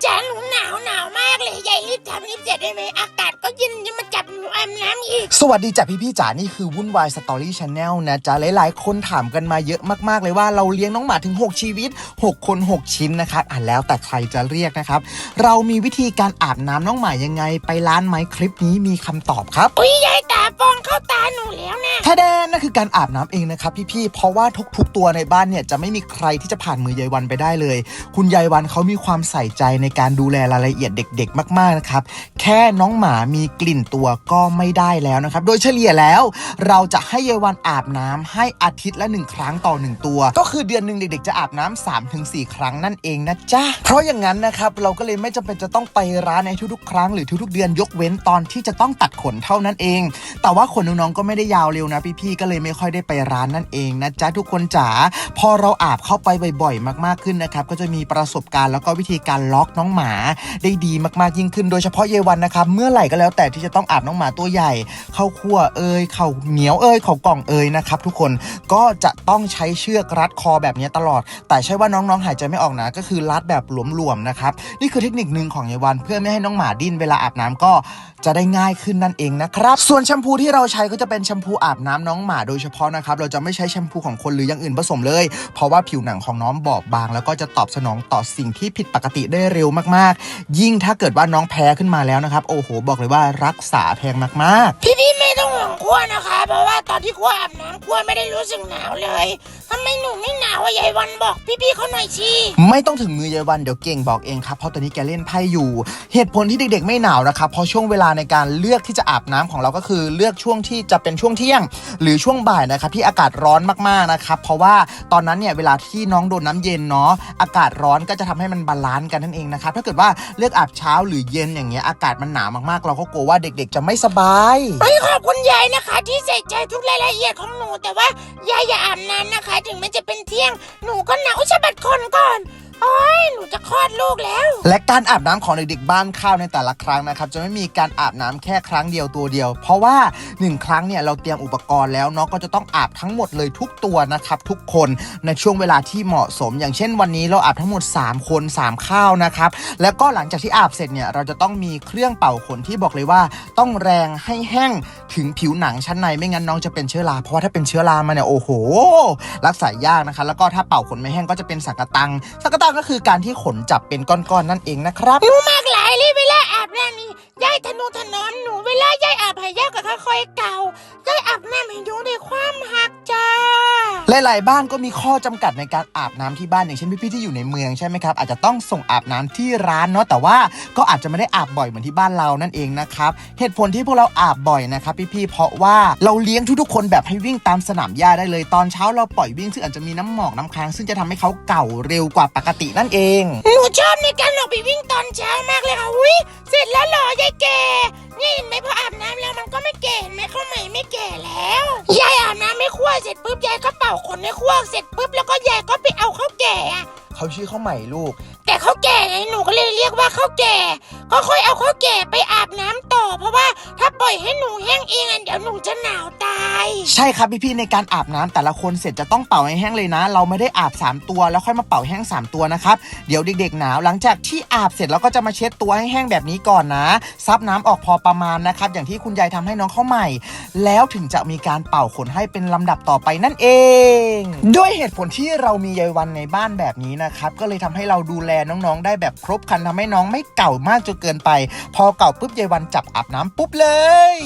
แจ้งหนูหนาวหนาวมากเลยยายรีบทำรีบเสร็จได้ไหม อาบน้ำอีก สวัสดีจ้ะพี่พี่ๆจ๋า นี่คือวุ่นวายสตอรี่ชาแนลนะจ๊ะ หลายๆ คนถามกันมาเยอะมากๆเลยว่าเราเลี้ยงน้องหมาถึง 6 ชีวิต 6 คน 6 ชิ้นนะครับอะแล้วแต่ใครจะเรียกนะครับ เรามีวิธีการอาบน้ำน้องหมายังไง ไปร้านไหมคลิปนี้มีคำตอบครับ อุ้ยยายตาฟองเข้าตาหนูแล้วนะแท้แดนนั่นคือการอาบน้ำเองนะครับพี่ๆ เพราะว่าทุกๆ ตัวในบ้านเนี่ยจะไม่มีใครที่จะผ่านมือยายวันไปได้เลย คุณยายวันเขามีความใส่ใจในการดูแลรายละเอียดเด็ก ๆ มากๆนะครับ แค่น้องหมามีกลิ่นตัวก็ไม่ได้แล้วนะครับ โดยเฉลี่ยแล้วเราจะให้ยายวันอาบน้ำให้อาทิตย์ละหนึ่งครั้งต่อหนึ่งตัว ก็คือเดือนหนึ่งเด็กๆจะอาบน้ำสามถึงสี่ครั้งนั่นเองนะจ๊ะ เพราะอย่างนั้นนะครับเราก็เลยไม่จำเป็นจะต้องไปร้านในทุกๆ ครั้งหรือทุกๆ เดือนยกเว้นตอนที่จะต้องตัดขนเท่านั้นเอง แต่ว่าขนน้องๆก็ไม่ได้ยาวเร็วนะพี่ๆก็เลยไม่ค่อยได้ไปร้านนั่นเองนะจ๊ะทุกคนจ๋าพอเราอาบเข้าไปบ่อยๆ มากๆขึ้นนะครับก็จะมีประสบการณ์แล้วก็วิธีการล็อกน้องหมาได้ดีมากๆยิ่งขึ้น โดยเฉพาะเยวันนะครับเมื่อไหร่ก็แล้วแต่ที่จะต้องอาบน้องหมาตัวใหญ่ข้าวคั่วเอยข่าวเหนียวเอยข่าวกล่องเอยนะครับทุกคนก็จะต้องใช้เชือกรัดคอแบบนี้ตลอด แต่ใช่ว่าน้องๆหายใจไม่ออกนะก็คือรัดแบบหลวมๆนะครับนี่คือเทคนิคหนึ่งของเยวันเพื่อไม่ให้น้องหมาดิ้นเวลาอาบน้ำก็จะได้ง่ายขึ้นนั่นเองนะครับ ส่วนแชมพูที่เราใช้ก็จะเป็นแชมพูอาบน้ำน้องหมาโดยเฉพาะนะครับ เราจะไม่ใช้แชมพูของคนหรืออย่างอื่นผสมเลย เพราะว่าผิวหนังของน้องบอบบาง แล้วก็จะตอบสนองต่อสิ่งที่ผิดปกติได้เร็วมากๆ ยิ่งถ้าเกิดว่าน้องแพ้ขึ้นมาแล้วนะครับ โอ้โห บอกเลยว่ารักษาแพงมากพี่พี่ๆไม่ต้องห่วงขั้วนะคะ เพราะว่าตอนที่ขั้วอาบน้ำขั้วไม่ได้รู้สึกหนาวเลย ทำไมหนูไม่าวอะยายวันบอกพี่พี่ๆเขาหน่อยชีไม่ต้องถึงมือยายวันเดี๋ยวเก่งบอกเองครับเพราะตอนนี้แกเล่นไพ่อยู่ เหตุผลที่เด็กๆไม่หนาวนะครับเพราะช่วงเวลาในการเลือกที่จะอาบน้ำของเราก็คือ เลือกช่วงที่จะเป็นช่วงเที่ยง หรือช่วงบ่ายนะครับที่อากาศร้อนมากๆนะครับเพราะว่าตอนนั้นเนี่ยเวลาที่น้องโดนน้ำเย็นเนาะอากาศร้อนก็จะทำให้มันบาลานซ์กันนั่นเองนะครับถ้าเกิดว่าเลือกอาบเช้าหรือเย็นอย่างเงี้ยอากาศมันหนาวมากๆ เราก็กลัวว่าเด็กๆ จะไม่สบายเฮ้ยขอบคุณยายนะคะ ที่ใส่ใจทุกรายละเอียดของหนูแต่ว่ายายอย่าอาบน้ำนะคะ ถึงมันจะเป็นเที่ยงหนูก็หนาวชะบัดคนก่อน โอ้ยหนูจะคลอดลูกแล้ว และการอาบน้ำของเด็กๆบ้านข้าวในแต่ละครั้งนะครับ จะไม่มีการอาบน้ำแค่ครั้งเดียวตัวเดียว เพราะว่า 1 ครั้งเนี่ยเราเตรียมอุปกรณ์แล้วเน้องก็จะต้องอาบทั้งหมดเลยทุกตัวนะครับ ทุกคนในช่วงเวลาที่เหมาะสม อย่างเช่นวันนี้เราอาบทั้งหมด 3 คน3ข้าวนะครับ แล้วก็หลังจากที่อาบเสร็จเนี่ยเราจะต้องมีเครื่องเป่าขนที่บอกเลยว่า ต้องแรงให้แห้งถึงผิวหนังชั้นในไม่งั้นน้องจะเป็นเชื้อราเพราะว่าถ้าเป็นเชื้อรามาเนี่ยโอ้โห รักษายากนะคะ แล้วก็ถ้าเป่าขนไม่แห้งก็จะเป็นสังกะตังสังกะตังก็คือการที่ขนจับเป็นก้อนๆนั่นเองนะครับหนูมากหลายเลยเวลาอาบน้ำนี่ยายทนุถนอมหนูเวลายายอาบให้ยายก็ค่อยเก่ายายอาบน้ำให้หนูด้วยความหัก หลายๆบ้านก็มีข้อจำกัดในการอาบน้ำที่บ้านอย่างเช่นพี่ๆที่อยู่ในเมืองใช่ไหมครับอาจจะต้องส่งอาบน้ำที่ร้านเนาะแต่ว่าก็อาจจะไม่ได้อาบบ่อยเหมือนที่บ้านเรานั่นเองนะครับเหตุผลที่พวกเราอาบบ่อยนะครับพี่ๆเพราะว่าเราเลี้ยงทุกๆคนแบบให้วิ่งตามสนามหญ้าได้เลยตอนเช้าเราปล่อยวิ่งซึ่งอาจจะมีน้ำหมอกน้ำค้างซึ่งจะทำให้เขาเก่าเร็วกว่าปกตินั่นเองหนูชอบในการออกไปวิ่งตอนเช้ามากเลยค่ะอุ้ยเสร็จแล้วเหรอยายแก่นี่เห็นไหมพออาบน้ำแล้วมันก็ไม่แก่เห็นไหมข้าวใหม่ไม่แก่แล้วยายอาบน้ำไม่คั่วเสร็จปุ๊บยายก็ เป่าขนในครัวเสร็จปุ๊บแล้วก็ยายก็ไปเอาข้าวแก่อะเขาชื่อข้าวใหม่ลูก ข้าวแก่ไงหนูก็เลยเรียกว่าข้าวแก่ ก็ค่อยเอาข้าวแก่ไปอาบน้ำต่อ เพราะว่าถ้าปล่อยให้หนูแห้งเองอะเดี๋ยวหนูจะหนาวตาย ใช่ครับพี่ๆในการอาบน้ำแต่ละคนเสร็จจะต้องเป่าให้แห้งเลยนะ เราไม่ได้อาบ 3 ตัวแล้วค่อยมาเป่าแห้ง 3 ตัวนะครับเดี๋ยวเด็กๆหนาวหลังจากที่อาบเสร็จเราก็จะมาเช็ดตัวให้แห้งแบบนี้ก่อนนะซับน้ำออกพอประมาณนะครับอย่างที่คุณยายทำให้น้องเข้าใหม่ แล้วถึงจะมีการเป่าขนให้เป็นลำดับต่อไปนั่นเอง ด้วยเหตุผลที่เรามียายวันในบ้านแบบนี้นะครับก็เลยทำให้เราดูแลน้องๆ ได้แบบครบคันทำให้น้องไม่เก่ามากจนเกินไป พอเก่าปุ๊บยายวันจับอาบน้ำปุ๊บเลย